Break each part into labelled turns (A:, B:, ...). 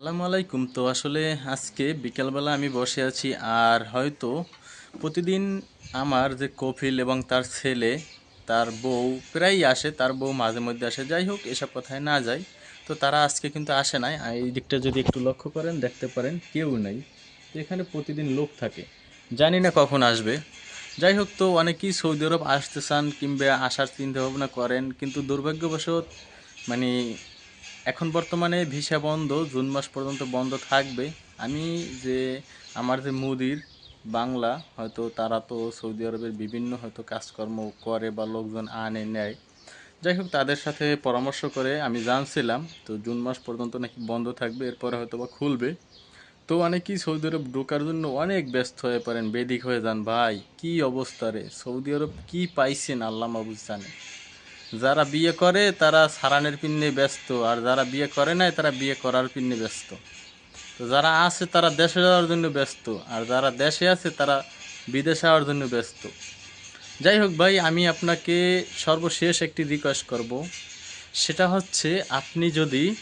A: আসসালামু আলাইকুম। তো আসলে আজকে বিকালবেলা আমি বসে আছি আর হয়তো প্রতিদিন আমার যে কফিল এবং তার ছেলে, তার বউ প্রায়ই আসে, তার বউ মাঝে মধ্যে আসে। যাই হোক, এসব কথায় না যায় তো তারা আজকে কিন্তু আসে নাই। এই দিকটা যদি একটু লক্ষ্য করেন, দেখতে পারেন কেউ নেই। এখানে প্রতিদিন লোক থাকে। জানি না কখন আসবে। যাই হোক, তো অনেকেই সৌদি আরব আসতে চান কিংবা আসার চিন্তা ভাবনা করেন, কিন্তু দুর্ভাগ্যবশত মানে এখন বর্তমানে ভিসা বন্ধ, জুন মাস পর্যন্ত বন্ধ থাকবে। আমি যে, আমার যে মুদির বাংলা, হয়তো তারা তো সৌদি আরবের বিভিন্ন হয়তো কাজকর্ম করে বা লোকজন আনে, নেয়। যাই হোক, তাদের সাথে পরামর্শ করে আমি জানছিলাম, তো জুন মাস পর্যন্ত নাকি বন্ধ থাকবে, এরপরে হয়তো বা খুলবে। তো অনেকেই সৌদি আরব ঢোকার জন্য অনেক ব্যস্ত হয়ে পড়েন, বেদিক হয়ে যান, ভাই, কি অবস্থা রে? সৌদি আরব কি পাইছেন? আল্লাহ মাবুজ জানে যারা বিয়ে করে, তারা সারানের পিন্নে ব্যস্ত, আর যারা বিয়ে করে নাই, তারা বিয়ে করার পিন্নে ব্যস্ত। তো যারা আছে, তারা দেশে যাওয়ার জন্য ব্যস্ত, আর যারা দেশে আছে, তারা বিদেশে যাওয়ার জন্য ব্যস্ত। যাই হোক ভাই, আমি আপনাকে সর্বশেষ একটি রিকোয়েস্ট করব। সেটা হচ্ছে, আপনি যদি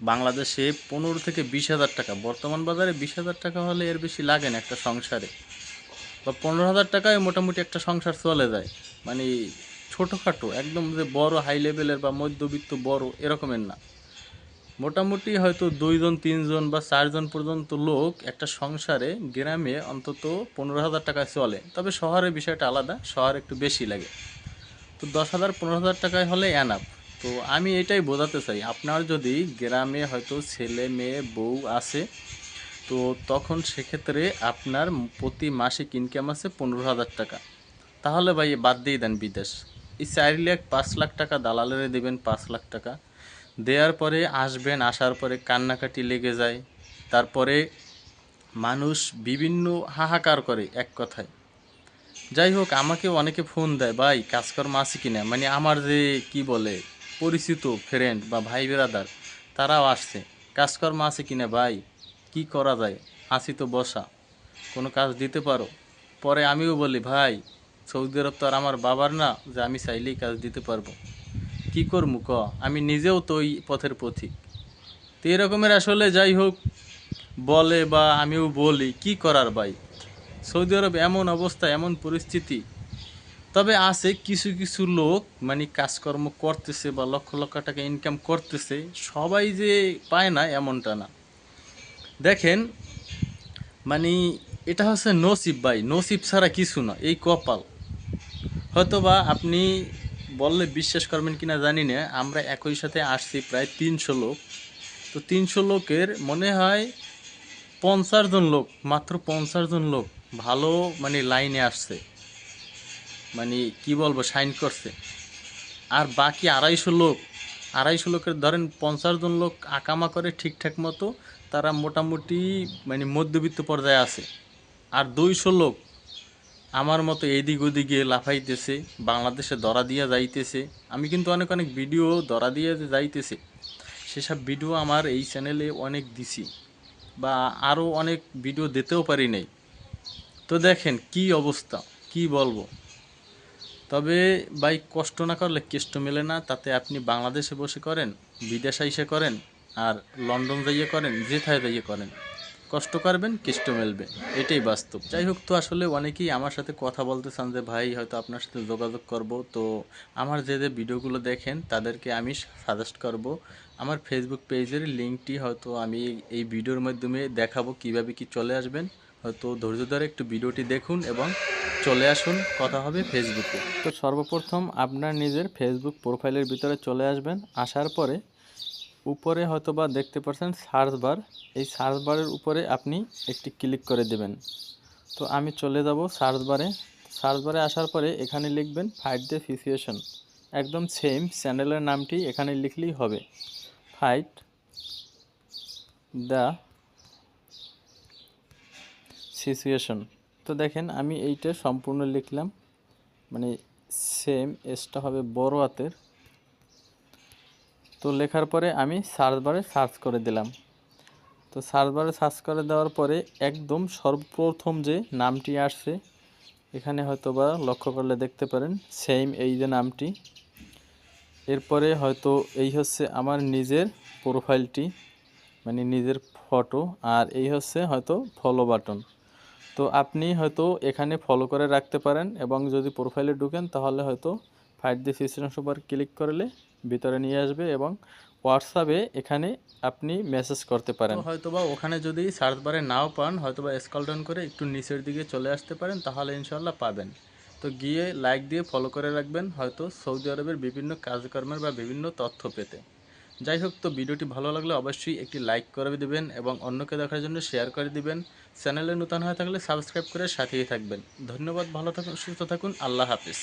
A: বাংলাদেশে পনেরো থেকে বিশ হাজার টাকা, বর্তমান বাজারে বিশ হাজার টাকা হলে এর বেশি লাগে না একটা সংসারে। বা পনেরো হাজার টাকায় মোটামুটি একটা সংসার চলে যায়। মানে ছোটোখাটো, একদম যে বড় হাই লেভেলের বা মধ্যবিত্ত বড় এরকমের না। মোটামুটি হয়তো দুইজন, তিনজন বা চারজন পর্যন্ত লোক একটা সংসারে, গ্রামে অন্তত পনেরো হাজার টাকায় চলে। তবে শহরের বিষয়টা আলাদা, শহর একটু বেশি লাগে। তো দশ হাজার, পনেরো হাজার টাকায় হলে অ্যানাপ তো আমি এটাই বোঝাতে চাই, আপনার যদি গ্রামে হয়তো ছেলে মেয়ে, বউ আছে, তো তখন সেক্ষেত্রে আপনার প্রতি মাসিক ইনকাম আছে পনেরো হাজার টাকা। তাহলে ভাই বাদ দিয়ে দেন বিদেশ। এই চার লাখ, পাঁচ লাখ টাকা দালালেরে দেবেন, পাঁচ লাখ টাকা। দেওয়ার পরে আসবেন, আসার পরে কান্নাকাটি লেগে যায়। তারপরে মানুষ বিভিন্ন হাহাকার করে এক কথায়। যাই হোক, আমাকে অনেকে ফোন দেয়, ভাই, কাজকর্ম আছে কিনা? মানে আমার যে কি বলে, পরিচিত ফ্রেন্ড বা ভাই বেরাদার তারাও আসছে, কাজকর্ম আছে কি না ভাই? কি করা যায়? আসি তো বসা। কোনো কাজ দিতে পারো? পরে আমিও বলি, ভাই সৌদি আরব তো আর আমার বাবার না যে আমি চাইলেই কাজ দিতে পারব। কি করব ক? আমি নিজেও তো ওই পথের পথিক। তো এরকমের আসলে যাই হোক, বলে বা আমিও বলি, কি করার ভাই? সৌদি আরব এমন অবস্থা, এমন পরিস্থিতি। তবে আছে কিছু কিছু লোক মানে কাজকর্ম করতেছে বা লক্ষ লক্ষ টাকা ইনকাম করতেছে, সবাই যে পায় না এমনটা না। দেখেন মানে এটা হচ্ছে নসিব ভাই, নসিব ছাড়া কিছু না, এই কপাল। হয়তোবা আপনি বললে বিশ্বাস করবেন কিনা জানি না, আমরা একই সাথে আসছি প্রায় তিনশো লোক। তো তিনশো লোকের মনে হয় পঞ্চাশ জন লোক, মাত্র পঞ্চাশ জন লোক ভালো মানে লাইনে আসছে। মানে কি বলব সাইন করছে। আর বাকি আড়াইশো লোক, আড়াইশো লোকের ধরেন পঞ্চাশ জন লোক আকামা করে ঠিকঠাক মতো তারা মোটামুটি মানে মধ্যবিত্ত পর্যায়ে আছে। আর দুইশো লোক আমার মতো এদিক ওদিকে লাফাইতেছে, বাংলাদেশে ধরা দিয়া যাইতেছে। আমি কিন্তু অনেক অনেক ভিডিও ধরা দিয়ে যাইতেছে। সেসব ভিডিও আমার এই চ্যানেলে অনেক দিছি বা আরও অনেক ভিডিও দিতেও পারি নাই। তো দেখেন কি অবস্থা, কি বলব? তবে ভাই কষ্ট না করলে কেষ্ট মেলে না, তাতে আপনি বাংলাদেশে বসে করেন, বিদেশে এসে করেন, আর লন্ডন যাইয়ে করেন, যেথায় যাইয়ে করেন। কষ্ট করবেন, কেষ্ট মেলবে এটাই বাস্তব। যাই হোক, তো আসলে অনেকেই আমার সাথে কথা বলতে চান যে, ভাই, হয়তো আপনার সাথে যোগাযোগ করব। তো আমার যে যে ভিডিওগুলো দেখেন, তাদেরকে আমি সাজেস্ট করব। আমার ফেসবুক পেজের লিঙ্কটি হয়তো আমি এই ভিডিওর মাধ্যমে দেখাবো কীভাবে কি চলে আসবেন। হয়তো ধৈর্য ধরে একটু ভিডিওটি দেখুন এবং চলে আসুন, কথা হবে ফেসবুকে তো সর্বপ্রথম আপনার নিজের ফেসবুক প্রোফাইলের ভিতরে চলে আসবেন। আসার পরে উপরে হয়তোবা দেখতে পাচ্ছেন সার্চ বার। এই সার্চ বারের উপরে আপনি একটি ক্লিক করে দেবেন। তো আমি চলে যাব সার্চ বারে। সার্চ বারে আসার পরে এখানে লিখবেন ফাইট দ্য সিচুয়েশন। একদম সেম চ্যানেলের নামটি এখানে লিখলেই হবে। Fight the situation. তো দেখেন আমি এইটা সম্পূর্ণ লিখলাম। মানে সেম এসটা হবে বড় হাতের। তো লেখার পরে আমি সার্চ বারে সার্চ করে দিলাম। তো সার্চ বারে সার্চ করে দেওয়ার পরে একদম সর্বপ্রথম যে নামটি আসছে, এখানে হয়তো বা লক্ষ্য করলে দেখতে পারেন সেম এই যে নামটি। এরপরে হয়তো এই হচ্ছে আমার নিজের প্রোফাইলটি মানে নিজের ফটো আর এই হচ্ছে হয়তো ফলো বাটন তো আপনি হয়তো এখানে ফলো করে রাখতে পারেন, এবং যদি প্রোফাইলে ঢুকেন, তাহলে হয়তো fight the system super click করলে ভিতরে নিয়ে আসবে এবং হোয়াটসঅ্যাপে এখানে আপনি মেসেজ করতে পারেন। হয়তোবা ওখানে যদি সার্চ বারে নাও পান, হয়তোবা স্কল ডাউন করে একটু নিচের দিকে চলে আসতে পারেন, তাহলে ইনশাল্লাহ পাবেন। তো গিয়ে লাইক দিয়ে ফলো করে রাখবেন, হয়তো সৌদি আরবের বিভিন্ন কাজকর্মের বা বিভিন্ন তথ্য পেতে। যাই হোক, তো ভিডিওটি ভালো লাগলে অবশ্যই একটি লাইক করে দিবেন এবং অন্যকে দেখার জন্য শেয়ার করে দিবেন। চ্যানেলে নতুন হয়ে থাকলে সাবস্ক্রাইব করে সাথেই থাকবেন। ধন্যবাদ, ভালো থাকুন, সুস্থ থাকুন, আল্লাহ হাফিজ।